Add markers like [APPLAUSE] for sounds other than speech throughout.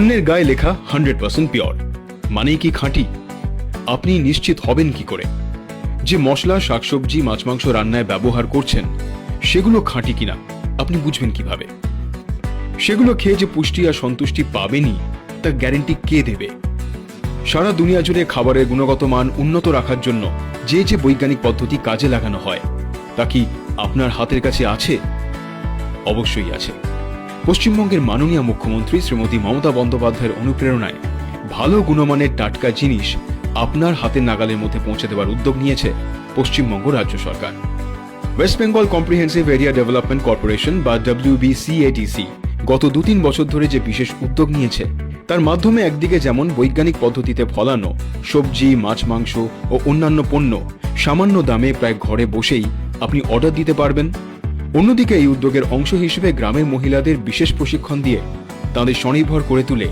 পণ্যের গায়ে লেখা হান্ড্রেড পার্সেন্ট পিওর মানে কি খাঁটি? আপনি নিশ্চিত হবেন কি করে? যে মশলা, শাকসবজি, মাছ মাংস রান্নায় ব্যবহার করছেন, সেগুলো খাঁটি কিনা, আপনি বুঝবেন কীভাবে? সেগুলো খেয়ে যে পুষ্টি আর সন্তুষ্টি পাবেনই, তা গ্যারেন্টি কে দেবে? সারা দুনিয়া জুড়ে খাবারের গুণগত মান উন্নত রাখার জন্য যে যে বৈজ্ঞানিক পদ্ধতি কাজে লাগানো হয়, তা কি আপনার হাতের কাছে আছে? অবশ্যই আছে। পশ্চিমবঙ্গের মাননীয় মুখ্যমন্ত্রী শ্রীমতী মমতা বন্দ্যোপাধ্যায়ের অনুপ্রেরণায় ভালো গুণমানের টাটকা জিনিস আপনার হাতের নাগালের মধ্যে পৌঁছে দেওয়ার উদ্যোগ নিয়েছে পশ্চিমবঙ্গ রাজ্য সরকার। West Bengal comprehensive area development corporation বা ডব্লিউবিসিএটিসি গত দু তিন বছর ধরে যে বিশেষ উদ্যোগ নিয়েছে, তার মাধ্যমে একদিকে যেমন বৈজ্ঞানিক পদ্ধতিতে ফলানো সবজি, মাছ, মাংস ও অন্যান্য পণ্য সামান্য দামে প্রায় ঘরে বসেই আপনি অর্ডার দিতে পারবেন অন্যদিকে এই উদ্যোগের অংশ হিসেবে গ্রামের মহিলাদের বিশেষ প্রশিক্ষণ দিয়ে তাদের স্বনির্ভর করে তুলে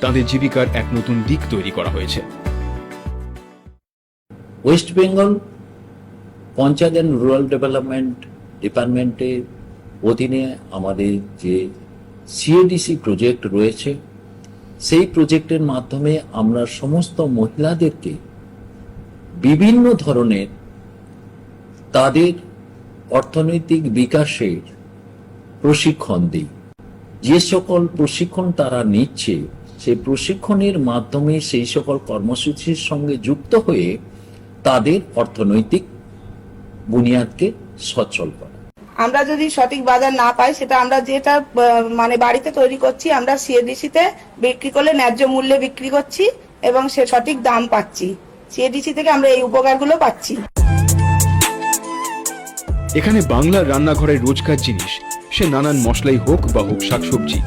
তাদের জীবিকার এক নতুন দিক তৈরি করা হয়েছে। West Bengal panchayat and rural development ডিপার্টমেন্টের অধীনে আমাদের যে সিএডিসি প্রজেক্ট রয়েছে, সেই প্রজেক্টের মাধ্যমে আমরা সমস্ত মহিলাদেরকে বিভিন্ন ধরনের তাদের অর্থনৈতিক বিকাশের প্রশিক্ষণ দিই। যে সকল প্রশিক্ষণ তারা নিচ্ছে, সেই প্রশিক্ষণের মাধ্যমে সেই সকল কর্মসূচির সঙ্গে যুক্ত হয়ে তাদের অর্থনৈতিক বুনিয়াদকে সচ্ছল করা। আমরা যদি সঠিক বাজার না পাই, সেটা আমরা যেটা মানে বাড়িতে তৈরি করছি, আমরা সিএডিসি তে বিক্রি করলে ন্যায্য মূল্যে বিক্রি করছি এবং সে সঠিক দাম পাচ্ছি। সিএডিসি থেকে আমরা এই উপকারগুলো পাচ্ছি। এখানে বাংলার রান্নাঘরের রোজকার জিনিস। সে নানান মশলাই হোক বা হোক শাকসবজি,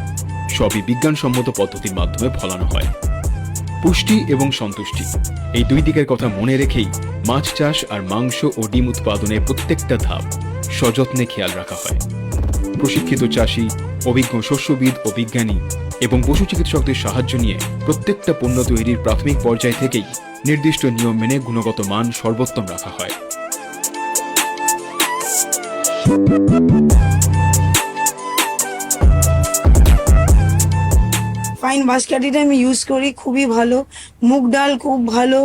সবই বিজ্ঞানসম্মত পদ্ধতির মাধ্যমে ফলানো হয়। পুষ্টি এবং সন্তুষ্টি, এই দুই দিকের কথা মনে রেখেই মাছ চাষ আর মাংস ও ডিম উৎপাদনের প্রত্যেকটা ধাপ সযত্নে খেয়াল রাখা হয়। প্রশিক্ষিত চাষি, অভিজ্ঞ শস্যবিদ ও বিজ্ঞানী এবং পশু চিকিৎসকদের সাহায্য নিয়ে প্রত্যেকটা পণ্য তৈরির প্রাথমিক পর্যায় থেকেই নির্দিষ্ট নিয়ম মেনে গুণগত মান সর্বোত্তম রাখা হয়। ফাইন বাসকাঠিটা আমি ইউজ করি খুবই ভালো। মুগ ডাল খুব ভালো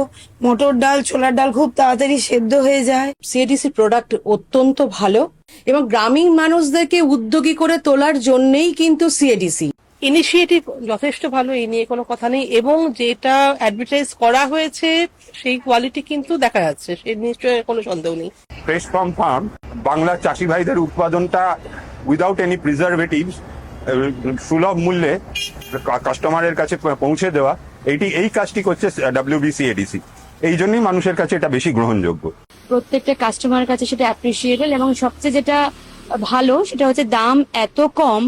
মটর ডাল ছোলার ডাল খুব তাড়াতাড়ি সেদ্ধ হয়ে যায়। সিএডিসি প্রোডাক্ট অত্যন্ত ভালো এবং গ্রামীণ মানুষদেরকে উদ্যোগী করে তোলার জন্যই কিন্তু সিএডিসি ইনিশিয়েটিভ যথেষ্ট ভালো এই নিয়ে কোনো কথা নেই। এবং যেটা অ্যাডভার্টাইজ করা হয়েছে সেই কোয়ালিটি কিন্তু দেখা যাচ্ছে সে নিশ্চয়ই কোনো সন্দেহ নেই। ফ্রেশ ফ্রম ফার্ম বাংলার চাষি ভাইদের উৎপাদনটা উইদাউট এনি প্রিজারভেটিভস সুলভ মূল্যে কাস্টমারের কাছে পৌঁছে দেওয়া, এইটি, এই কাজটি করছে ডাব্লিউবিসি এডিসি এই জন্যই মানুষের কাছে এটা বেশি গ্রহণযোগ্য। প্রত্যেকটা কাস্টমারের কাছে সেটা অ্যাপ্রিসিয়েটেড এবং সবচেয়ে যেটা ভালো, সেটা হচ্ছে দাম এত কম,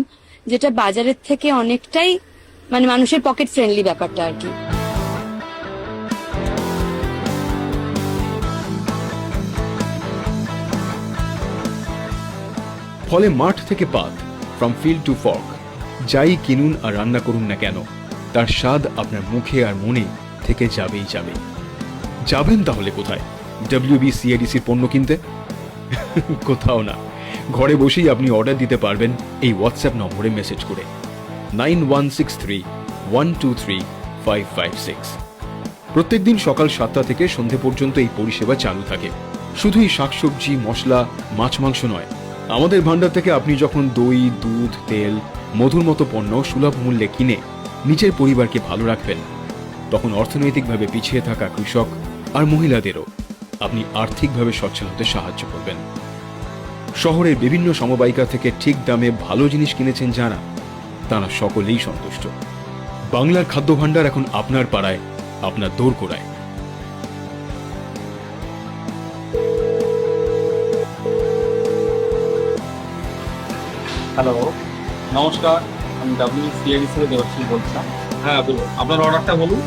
যেটা বাজারের থেকে অনেকটাই মানে মানুষের পকেট ফ্রেন্ডলি ব্যাপারটা আর কি। ফলে মাঠ থেকে পাত ফ্রম ফিল্ড টু ফর্ক যাই কিনুন আর রান্না করুন না কেন, তার স্বাদ আপনার মুখে আর মনে থেকে যাবেই যাবে। যাবেন তাহলে কোথায়? ডব্লিউবিসিএডিসির পণ্য কিনতে? [LAUGHS] কোথাও না। ঘরে বসেই আপনি অর্ডার দিতে পারবেন এই হোয়াটসঅ্যাপ নম্বরে মেসেজ করে। Nine one six three one two three five five six প্রত্যেকদিন সকাল সাতটা থেকে সন্ধে পর্যন্ত এই পরিষেবা চালু থাকে। শুধুই শাকসবজি, মশলা, মাছ মাংস নয়। আমাদের ভান্ডার থেকে আপনি যখন দই, দুধ, তেল, মধুর মতো পণ্য সুলভ মূল্যে কিনে নিজের পরিবারকে ভালো রাখবেন, তখন অর্থনৈতিকভাবে পিছিয়ে থাকা কৃষক আর মহিলাদেরও আপনি আর্থিকভাবে সচ্ছল হতে সাহায্য করবেন। শহরের বিভিন্ন সমবায়িকা থেকে ঠিক দামে ভালো জিনিস কিনেছেন যারা, তারা সকলেই সন্তুষ্ট। বাংলার খাদ্য ভাণ্ডার এখন আপনার পাড়ায়, আপনার দৌড় হ্যালো নমস্কার আমি ডাব্লিউ সিআইডি থেকে দেবশ্রী বলছিলাম হ্যাঁ বলুন। আপনার অর্ডারটা বলুন।